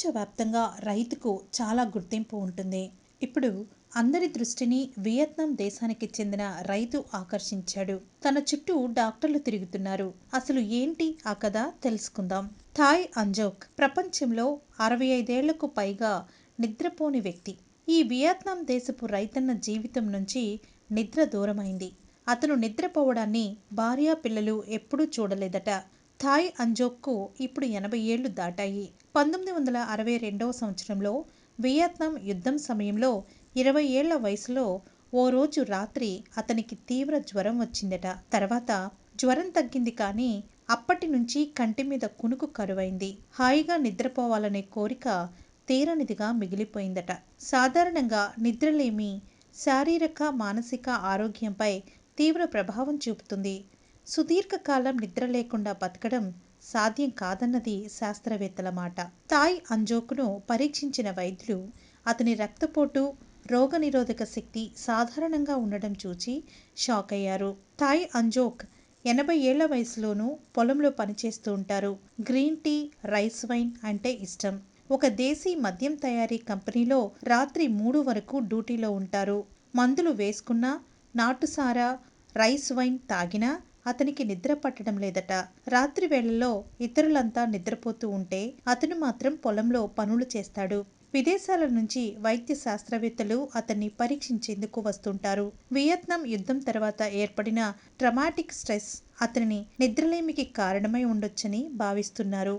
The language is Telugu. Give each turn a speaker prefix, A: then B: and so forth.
A: ప్రపంచవ్యాప్తంగా రైతుకు చాలా గుర్తింపు ఉంటుంది. ఇప్పుడు అందరి దృష్టిని వియత్నాం దేశానికి చెందిన రైతు ఆకర్షించాడు. తన చుట్టూ డాక్టర్లు తిరుగుతున్నారు. అసలు ఏంటి ఆ కథ? తెలుసుకుందాం. థాయ్ అంజోక్ ప్రపంచంలో అరవై ఐదేళ్ళకు పైగా నిద్రపోని వ్యక్తి. ఈ వియత్నాం దేశపు రైతన్న జీవితం నుంచి నిద్ర దూరమైంది. అతను నిద్రపోవడాన్ని భార్యా పిల్లలు ఎప్పుడూ చూడలేదట. థాయ్ అంజోక్కు ఇప్పుడు ఎనభై ఏళ్ళు దాటాయి. పంతొమ్మిది వందల అరవై రెండవ సంవత్సరంలో వియత్నాం యుద్ధం సమయంలో ఇరవై ఏళ్ళ వయసులో ఓ రోజు రాత్రి అతనికి తీవ్ర జ్వరం వచ్చిందట. తర్వాత జ్వరం తగ్గింది కానీ అప్పటి నుంచి కంటి మీద కునుకు కరువైంది. హాయిగా నిద్రపోవాలనే కోరిక తీరనిదిగా మిగిలిపోయిందట. సాధారణంగా నిద్రలేమి శారీరక మానసిక ఆరోగ్యంపై తీవ్ర ప్రభావం చూపుతుంది. సుదీర్ఘకాలం నిద్ర లేకుండా బతకడం సాధ్యం కాదన్నది శాస్త్రవేత్తల మాట. తాయ్ అంజోకును పరీక్షించిన వైద్యులు అతని రక్తపోటు రోగనిరోధక శక్తి సాధారణంగా ఉండడం చూచి షాక్ అయ్యారు తాయ్ అంజోక్ ఎనభై ఏళ్ళ వయసులోనూ పొలంలో పనిచేస్తూ ఉంటారు. గ్రీన్ టీ రైస్ వైన్ అంటే ఇష్టం. ఒక దేశీ మద్యం తయారీ కంపెనీలో రాత్రి మూడు వరకు డ్యూటీలో ఉంటారు. మందులు వేసుకున్నా నాటుసారా రైస్ వైన్ తాగినా అతనికి నిద్ర పట్టడం లేదట. రాత్రి వేళల్లో ఇతరులంతా నిద్రపోతూ ఉంటే అతను మాత్రం పొలంలో పనులు చేస్తాడు. విదేశాల నుంచి వైద్య శాస్త్రవేత్తలు అతన్ని పరీక్షించేందుకు వస్తుంటారు. వియత్నాం యుద్ధం తర్వాత ఏర్పడిన ట్రమాటిక్ స్ట్రెస్ అతనిని నిద్రలేమికి కారణమై ఉండొచ్చని భావిస్తున్నారు.